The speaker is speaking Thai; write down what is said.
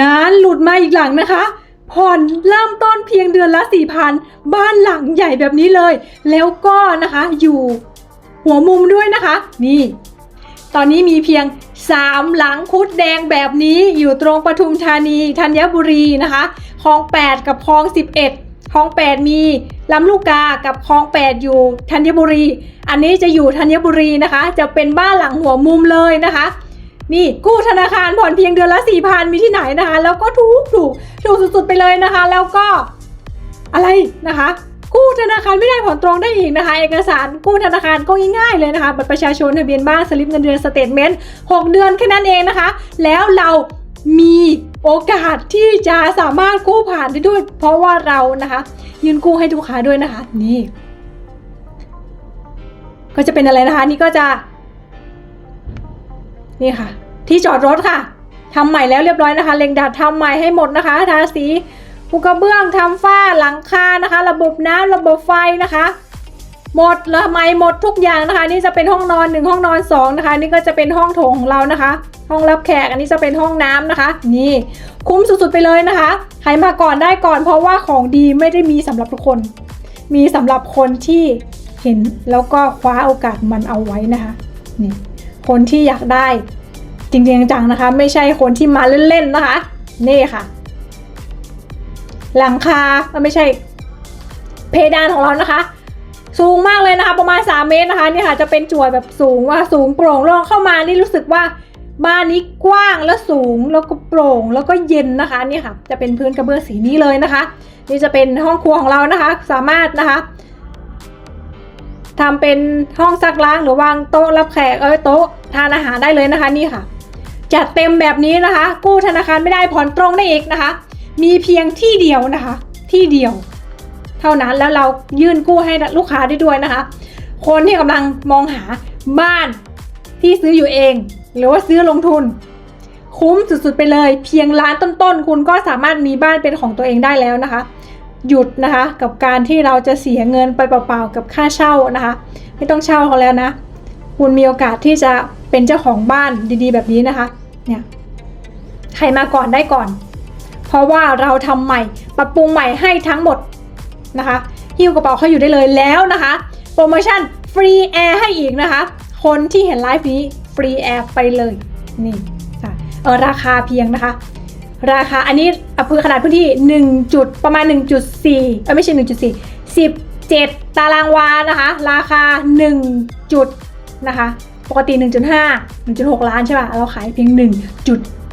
นานหลุดมาอีกหลังนะคะ ผ่อนเริ่มต้นเพียงเดือนละสี่พันบ้านหลังใหญ่แบบนี้เลย แล้วก็นะคะอยู่หัวมุมด้วยนะคะ นี่ ตอนนี้มีเพียง3หลังคุดแดงแบบนี้อยู่ตรงปทุมธานีธัญบุรีนะคะคลอง 8 กับคลอง 11คลอง 8 มีลำลูกกากับคลอง 8 อยู่ธัญบุรี อันนี้จะอยู่ธัญบุรีนะคะ จะเป็นบ้านหลังหัวมุมเลยนะคะ นี่กู้ธนาคารผ่อนเพียงเดือนละ4 0 0 0มีที่ไหนนะคะ แล้วก็ถูกถูกถูกสุดๆไปเลยนะคะ แล้วก็อะไรนะคะ กู้ธนาคารไม่ได้ผ่อนตรงได้อีกนะคะ เอกสารกู้ธนาคารก็ง่ายๆเลยนะคะบัตรประชาชนทะเบียนบ้านสลิปเงินเดือนสเตทเมนต์6เดือนแค่นั้นเองนะคะ แล้วเรามีโอกาสที่จะสามารถกู้ผ่านได้ด้วย เพราะว่าเรานะคะ ยืนกู้ให้ลูกค้าด้วยนะคะ นี่ ก็จะเป็นอะไรนะคะ นี่ก็จะ นี่ค่ะ ที่จอดรถค่ะทำใหม่แล้วเรียบร้อยนะคะ เล็งดัดทำใหม่ให้หมดนะคะทาสีปูกระเบื้องทำฝ้าหลังคานะคะ ระบบน้ำระบบไฟนะคะ หมดละไมหมดทุกอย่างนะคะ นี่จะเป็นห้องนอนหนึ่งห้องนอนสองนะคะ นี่ก็จะเป็นห้องโถงของเรานะคะ ห้องรับแขกอันนี้จะเป็นห้องน้ำนะคะ นี่คุ้มสุดๆไปเลยนะคะใครมาก่อนได้ก่อน เพราะว่าของดีไม่ได้มีสำหรับทุกคน มีสำหรับคนที่เห็นแล้วก็คว้าโอกาสมันเอาไว้นะคะนี่ คนที่อยากได้จริงๆจังๆนะคะ ไม่ใช่คนที่มาเล่นๆนะคะ นี่ค่ะ หลังคาไม่ใช่เพดานของเรานะคะ สูงมากเลยนะคะประมาณ 3 เมตรนะคะนี่ค่ะจะเป็นจั่วแบบสูงว่าสูงโปร่งโล่งเข้ามานี่รู้สึกว่าบ้านนี้กว้างและสูงแล้วก็โปร่งแล้วก็เย็นนะคะนี่ค่ะ จะเป็นพื้นกระเบื้องสีนี้เลยนะคะ นี่จะเป็นห้องครัวของเรานะคะ สามารถนะคะ ทำเป็นห้องซักล้างหรือวางโต๊ะรับแขกเอ้ยโต๊ะทานอาหารได้เลยนะคะนี่ค่ะ จัดเต็มแบบนี้นะคะ กู้ธนาคารไม่ได้ผ่อนตรงได้อีกนะคะ มีเพียงที่เดียวนะคะ ที่เดียว เท่านั้นแล้วเรายื่นกู้ให้ลูกค้าได้ด้วยนะคะ คนที่กำลังมองหาบ้านที่ซื้ออยู่เอง หรือว่าซื้อลงทุน คุ้มสุดๆไปเลย เพียงล้านต้นๆคุณก็สามารถมีบ้านเป็นของตัวเองได้แล้วนะคะ หยุดนะคะกับการที่เราจะเสียเงินไปเปล่าๆกับค่าเช่านะคะ ไม่ต้องเช่าเขาแล้วนะ คุณมีโอกาสที่จะเป็นเจ้าของบ้านดีๆ แบบนี้นะคะเนี่ยใครมาก่อนได้ก่อน เพราะว่าเราทำใหม่ปรับปรุงใหม่ให้ทั้งหมดนะคะหิ้วกระเป๋าเขาอยู่ได้เลยแล้วนะคะ โปรโมชั่นฟรีแอร์ให้อีกนะคะ คนที่เห็นไลฟ์นี้ฟรีแอร์ไปเลยนี่ค่ะเออราคาเพียงนะคะ ราคาอันนี้อพื้นขนาดพื้นที่ 1 จุดประมาณ 1.4เออไม่ใช่ 1.4 17 ตารางวานะคะ ราคา 1 จุดนะคะ ปกติ 1.5 1.6 ล้านใช่ป่ะ เราขายเพียง1.1